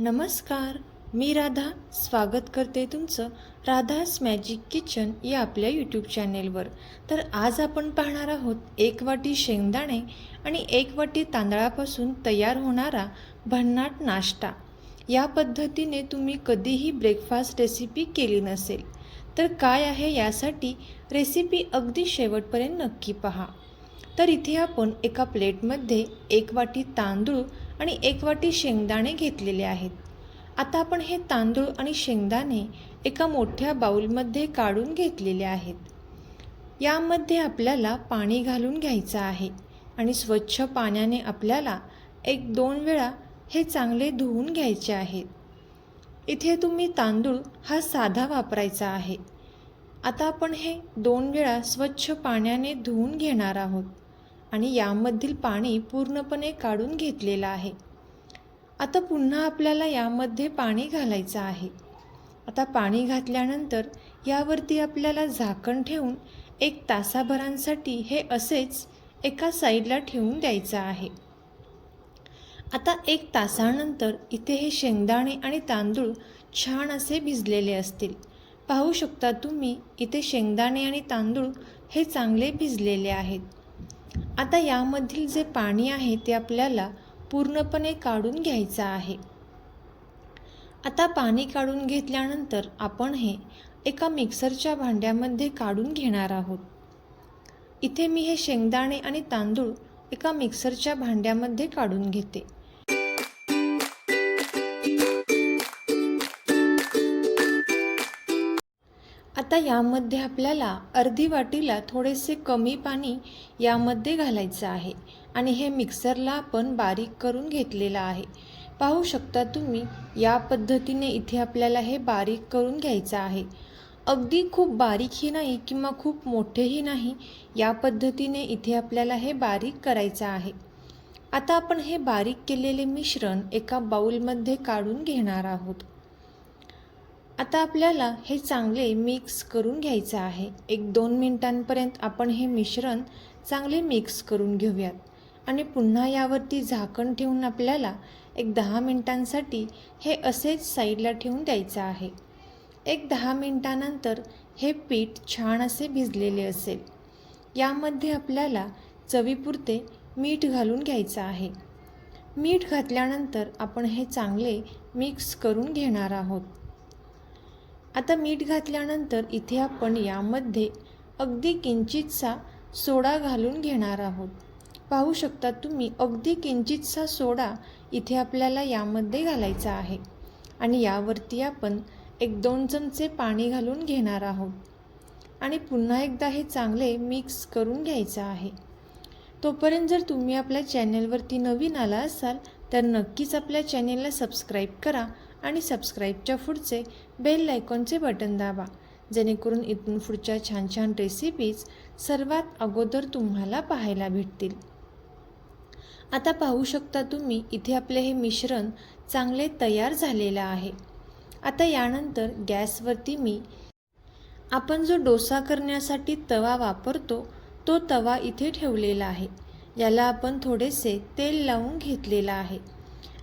नमस्कार मी राधा. स्वागत करते तुमचं राधास मॅजिक किचन या आपल्या यूट्यूब चॅनेलवर तर आज आपण पाहणार आहोत एक वाटी शेंगदाणे आणि एक वाटी तांदळापासून तयार होणारा भन्नाट नाश्ता. या पद्धतीने तुम्ही कधीही ब्रेकफास्ट रेसिपी केली नसेल तर काय आहे यासाठी रेसिपी अगदी शेवटपर्यंत नक्की पहा. तर इथे आपण एका प्लेटमध्ये एक वाटी तांदूळ आणि एक वाटी शेंगदाणे घेतलेले आहेत. आता आपण हे तांदूळ आणि शेंगदाणे एका मोठ्या बाऊलमध्ये काढून घेतलेले आहेत. यामध्ये आपल्याला पाणी घालून घ्यायचं आहे आणि स्वच्छ पाण्याने आपल्याला एक दोन वेळा हे चांगले धुवून घ्यायचे आहेत इथे तुम्ही तांदूळ हा साधा वापरायचा आहे. आता आपण हे दोन वेळा स्वच्छ पाण्याने धुवून घेणार आहोत. आणि यामधील पाणी पूर्णपणे काढून घेतलेलं आहे. आता पुन्हा आपल्याला यामध्ये पाणी घालायचं आहे. आता पाणी घातल्यानंतर यावरती आपल्याला झाकण ठेवून एक तासाभरांसाठी हे असेच एका साईडला ठेवून द्यायचं आहे. आता एक तासानंतर इथे हे शेंगदाणे आणि तांदूळ छान असे भिजलेले असतील. पाहू शकता तुम्ही इथे शेंगदाणे आणि तांदूळ हे चांगले भिजलेले आहेत. आता यामधील जे पाणी आहे ते आपल्याला पूर्णपणे काढून घ्यायचं आहे. आता पाणी काढून घेतल्यानंतर आपण हे एका मिक्सरच्या भांड्यामध्ये काढून घेणार आहोत. इथे मी हे शेंगदाणे आणि तांदूळ एका मिक्सरच्या भांड्यामध्ये काढून घेते. आता यामध्ये आपल्याला अर्धी वाटीला थोडेसे कमी पाणी यामध्ये घालायचं आहे आणि हे मिक्सरला आपण बारीक करून घेतलेलं आहे. पाहू शकता तुम्ही या पद्धतीने इथे आपल्याला हे बारीक करून घ्यायचं आहे. अगदी खूप बारीकही नाही किंवा खूप मोठेही नाही या पद्धतीने इथे आपल्याला हे बारीक करायचं आहे. आता आपण हे बारीक केलेले मिश्रण एका बाउलमध्ये काढून घेणार आहोत. आता आपल्याला हे चांगले मिक्स करून घ्यायचं आहे. एक दोन मिनटांपर्यंत आपण हे मिश्रण चांगले मिक्स करून घेऊयात. आणि पुन्हा यावरती झाकण ठेवून आपल्याला एक दहा मिनटांसाठी हे असेच साईडला ठेवून द्यायचं आहे. एक दहा मिनटानंतर हे पीठ छान असे भिजलेले असेल. यामध्ये आपल्याला चवीपुरते मीठ घालून घ्यायचं आहे. मीठ घातल्यानंतर आपण हे चांगले मिक्स करून घेणार आहोत. आता मीठ घातल्यानंतर इथे आपण यामध्ये अगदी किंचितसा सोडा घालून घेणार आहोत. पाहू शकता तुम्ही अगदी किंचितसा सोडा इथे आपल्याला यामध्ये घालायचा आहे. आणि यावरती आपण एक दोन चमचे पाणी घालून घेणार आहोत. आणि पुन्हा एकदा हे चांगले मिक्स करून घ्यायचं आहे. तोपर्यंत जर तुम्ही आपल्या चॅनलवरती नवीन आला असाल तर नक्कीच आपल्या चॅनेलला सबस्क्राईब करा. आणि सबस्क्राईबच्या पुढचे बेल लायकॉनचे बटन दाबा. जेणेकरून इथून पुढच्या छान छान रेसिपीज सर्वात अगोदर तुम्हाला पाहायला भेटतील. आता पाहू शकता तुम्ही इथे आपले हे मिश्रण चांगले तयार झालेलं आहे. आता यानंतर गॅसवरती मी आपण जो डोसा करण्यासाठी तवा वापरतो तो तवा इथे ठेवलेला आहे. याला आपण थोडेसे तेल लावून घेतलेलं आहे.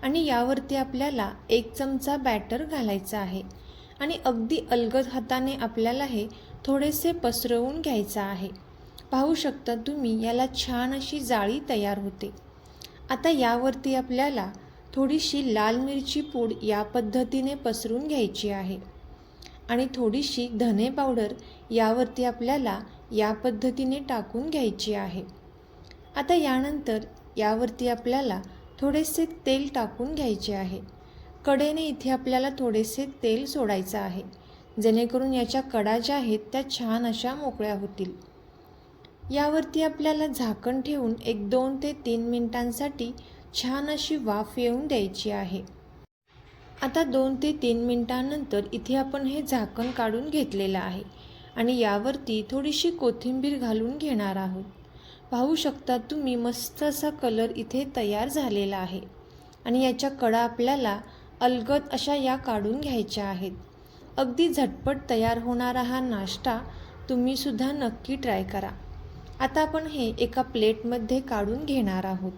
आणि यावरती आपल्याला एक चमचा बॅटर घालायचा आहे. आणि अगदी अलगद हाताने आपल्याला हे थोडेसे पसरवून घ्यायचं आहे. पाहू शकता तुम्ही याला छान अशी जाळी तयार होते. आता यावरती आपल्याला थोडीशी लाल मिरची पूड या पद्धतीने पसरून घ्यायची आहे. आणि थोडीशी धने पावडर यावरती आपल्याला या पद्धतीने टाकून घ्यायची आहे. आता यानंतर यावरती आपल्याला थोडेसे तेल टाकून घ्यायचे आहे. कडेने इथे आपल्याला थोडेसे तेल सोडायचं आहे. जेणेकरून याच्या कडा ज्या आहेत त्या छान अशा मोकळ्या होतील. यावरती आपल्याला झाकण ठेवून एक दोन ते तीन मिनिटांसाठी छान अशी वाफ येऊन द्यायची आहे. आता दोन ते तीन मिनिटांनंतर इथे आपण हे झाकण काढून घेतलेलं आहे. आणि यावरती थोडीशी कोथिंबीर घालून घेणार आहोत. पाहू शकता तुम्ही मस्त असा कलर इथे तयार झालेला आहे. आणि याच्या कडा आपल्याला अलगद अशा या काढून घ्यायच्या आहेत. अगदी झटपट तयार होणारा हा नाश्ता तुम्हीसुद्धा नक्की ट्राय करा. आता आपण हे एका प्लेटमध्ये काढून घेणार आहोत.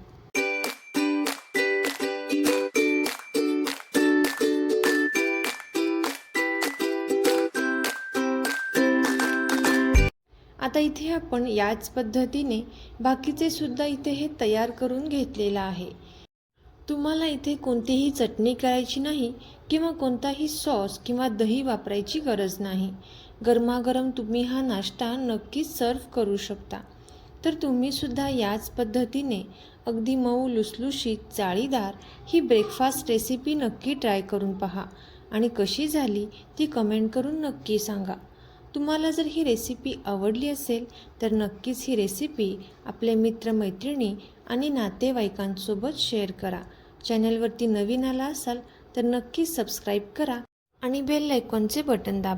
आता इथे आपण याच पद्धतीने बाकीचे सुद्धा इथे हे तयार करून घेतलेलं आहे. तुम्हाला इथे कोणतीही चटणी करायची नाही किंवा कोणताही सॉस किंवा दही वापरायची गरज नाही. गरमागरम तुम्ही हा नाश्ता नक्कीच सर्व करू शकता. तर तुम्हीसुद्धा याच पद्धतीने अगदी मऊ लुसलुशीत जाळीदार ही ब्रेकफास्ट रेसिपी नक्की ट्राय करून पहा. आणि कशी झाली ती कमेंट करून नक्की सांगा. तुम्हाला जर ही रेसिपी आवडली असेल तर नक्कीच ही रेसिपी आपले मित्रमैत्रिणी आणि नातेवाईकांसोबत शेअर करा. चॅनलवरती नवीन आला असाल तर नक्की सबस्क्राईब करा आणि बेल आयकॉनचे बटन दाबा